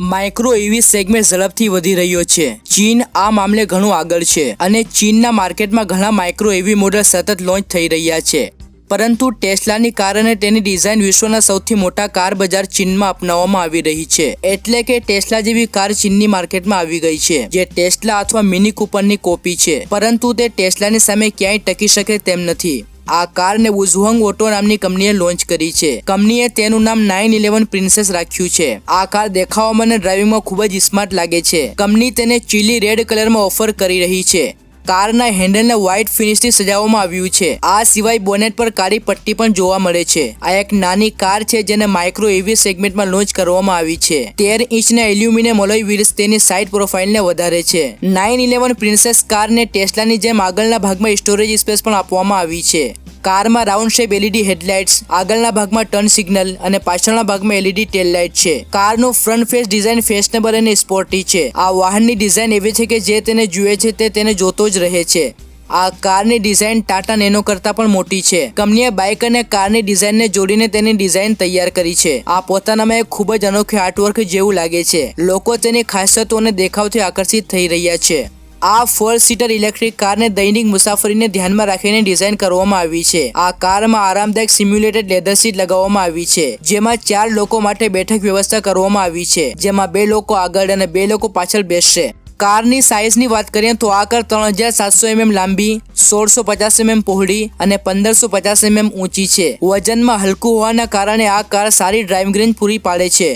Micro EV segment ઝડપથી વધી રહ્યો છે. ચીન આ મામલે ઘણું આગળ છે અને ચીનના માર્કેટમાં ઘણા માઇક્રો ઇવી મોડલ સતત લોન્ચ થઈ રહ્યા છે. પરંતુ ટેસ્લાની કાર અને તેની ડિઝાઇન વિશ્વના સૌથી મોટા કાર બજાર ચીનમાં અપનાવવામાં આવી રહી છે. એટલે કે ટેસ્લા જેવી કાર ચીનની માર્કેટમાં આવી ગઈ છે, જે ટેસ્લા અથવા મિની કૂપરની કોપી છે. પરંતુ તે ટેસ્લાની સામે ક્યાંય ટકી શકે તેમ નથી. આ કારને વુઝુહંગ ઓટો નામની કંપનીએ લોન્ચ કરી છે. કંપનીએ તેનું નામ નાઇન ઇલેવન પ્રિન્સેસ રાખ્યું છે. આ કાર દેખાવામાં અને ડ્રાઇવિંગમાં ખૂબ જ સ્માર્ટ લાગે છે. કંપની તેને ચીલી રેડ કલરમાં ઓફર કરી રહી છે. કારના હેન્ડલને વ્હાઇટ ફિનિશથી સજાવવામાં આવ્યું છે. આ સિવાય બોનેટ પર કાળી પટ્ટી પણ જોવા મળે છે. આ એક નાની કાર છે જેને માઇક્રો એવી સેગમેન્ટમાં લોન્ચ કરવામાં આવી છે. તેર ઇંચના એલ્યુમિનિયમ અલોય વ્હીલ્સ તેની સાઇડ પ્રોફાઇલને વધારે છે. નાઇન ઇલેવન પ્રિન્સેસ કારને ટેસ્લાની જેમ આગળના ભાગમાં સ્ટોરેજ સ્પેસ પણ આપવામાં આવી છે. કારમાં રાઉન્ડ શેપ એલઈડી હેડલાઇટ્સ આગળના ભાગમાં ટર્ન સિગ્નલ અને પાછળના ભાગમાં એલઈડી ટેલ લાઇટ છે. કારનું ફ્રન્ટ ફેસ ડિઝાઇન ફેશનેબલ અને સ્પોર્ટી છે. આ વાહનની ડિઝાઇન એવી છે કે જે તેને જુએ છે તે તેને જોતો જ રહે છે. આ કારની ડિઝાઇન ટાટા નેનો કરતાં પણ મોટી છે. કંપનીએ બાઇક અને કારની ડિઝાઇનને જોડીને તેની ડિઝાઇન તૈયાર કરી છે. આ પોતાનામાં એક ખૂબ જ અનોખી આર્ટવર્ક જેવું લાગે છે. લોકો તેની ખાસિયતો અને દેખાવથી આકર્ષિત થઈ રહ્યા છે. આ ફોર સીટર ઇલેક્ટ્રિક કારને દૈનિક મુસાફરીને ધ્યાનમાં રાખીને ડિઝાઇન કરવામાં આવી છે. આ કારમાં આરામદાયક સિમ્યુલેટેડ લેધર સીટ લગાવવામાં આવી છે, જેમાં ચાર લોકો માટે બેઠક વ્યવસ્થા કરવામાં આવી છે, જેમાં બે લોકો આગળ અને બે લોકો પાછળ બેસશે. કારની સાઇઝની વાત કરીએ તો આ કાર ત્રણ હજાર સાતસો એમએમ લાંબી, સોળસો પચાસ એમએમ પહોળી અને પંદરસો પચાસ એમએમ ઊંચી છે. વજનમાં હલકું હોવાના કારણે આ કાર સારી ડ્રાઇવિંગ રેન્જ પૂરી પાડે છે.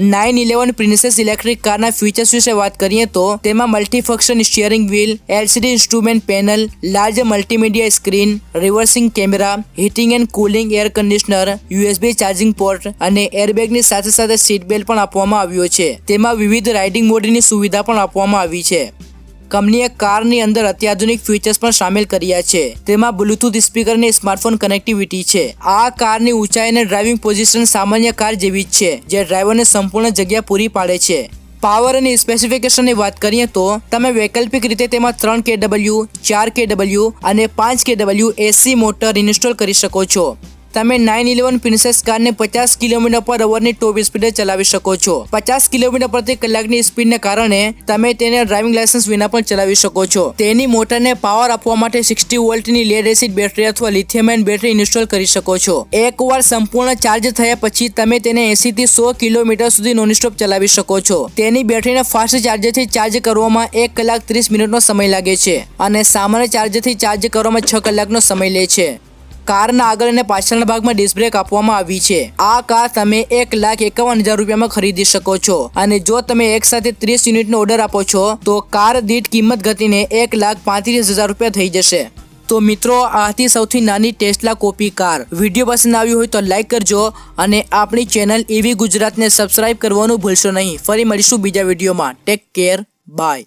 નાઇન ઇલેવન પ્રિન્સેસ ઇલેક્ટ્રિક કારના ફીચર્સ વિશે વાત કરીએ તો, તેમાં multifunction steering wheel LCD instrument panel large multimedia screen reversing camera heating and cooling air conditioner USB charging port અને એરબેગની સાથે સાથે સીટ બેલ્ટ પણ આપવામાં આવ્યો છે. તેમાં વિવિધ રાઇડિંગ મોડની સુવિધા પણ આપવામાં આવી છે. કંપનીએ કારની અંદર અત્યાધુનિક ફીચર્સ પણ સામેલ કર્યા છે. તેમાં બ્લુટૂથ સ્પીકર અને સ્માર્ટફોન કનેક્ટિવિટી છે. આ કારની ઊંચાઈ અને ડ્રાઇવિંગ પોઝિશન સામાન્ય કાર જેવી જ છે, જે ડ્રાઈવરને સંપૂર્ણ જગ્યા પૂરી પાડે છે. પાવર અને સ્પેસિફિકેશનની વાત કરીએ તો, તમે વૈકલ્પિક રીતે તેમાં ત્રણ કે ડબલ્યુ ચાર કે ડબલ્યુ અને પાંચ કે ડબલ્યુ એસી મોટર ઇન્સ્ટોલ કરી શકો છો. તમે નાઇન ઇલેવન પ્રિન્સેસ કારને પચાસ કિલોમીટર પર અવરની ટોપ સ્પીડે ચલાવી શકો છો. પચાસ કિલોમીટર પ્રતિ કલાકની સ્પીડને કારણે તમે તેને ડ્રાઇવિંગ લાયસન્સ વિના પણ ચલાવી શકો છો. તેની મોટરને પાવર આપવા માટે સિક્સટી વોલ્ટની લેડ એસિડ બેટરી અથવા લિથિયમાઇન બેટરી ઇન્સ્ટોલ કરી શકો છો. એકવાર સંપૂર્ણ ચાર્જ થયા પછી તમે તેને એસી થી સો કિલોમીટર સુધી નોનસ્ટોપ ચલાવી શકો છો. તેની બેટરીને ફાસ્ટ ચાર્જરથી ચાર્જ કરવામાં એક કલાક ત્રીસ મિનિટનો સમય લાગે છે અને સામાન્ય ચાર્જરથી ચાર્જ કરવામાં છ કલાકનો સમય લે છે. કારના આગળ અને પાછળના ભાગમાં ડિસ્ક બ્રેક આપવામાં આવી છે. આ કાર તમે એક લાખ એકાવન હજાર રૂપિયામાં ખરીદી શકો છો. અને જો તમે એક સાથે ત્રીસ યુનિટનો ઓર્ડર આપો છો, તો કાર દીઠ કિંમત ઘટીને એક લાખ પાંત્રીસ હજાર રૂપિયા થઈ જશે. તો મિત્રો, આથી સૌથી નાની ટેસ્લા કોપી કાર. વીડિયો પસંદ આવ્યો હોય તો લાઇક કરજો અને આપણી ચેનલ એવી ગુજરાતને સબસ્ક્રાઇબ કરવાનું ભૂલશો નહીં. ફરી મળીશું બીજા વિડીયોમાં. Take care bye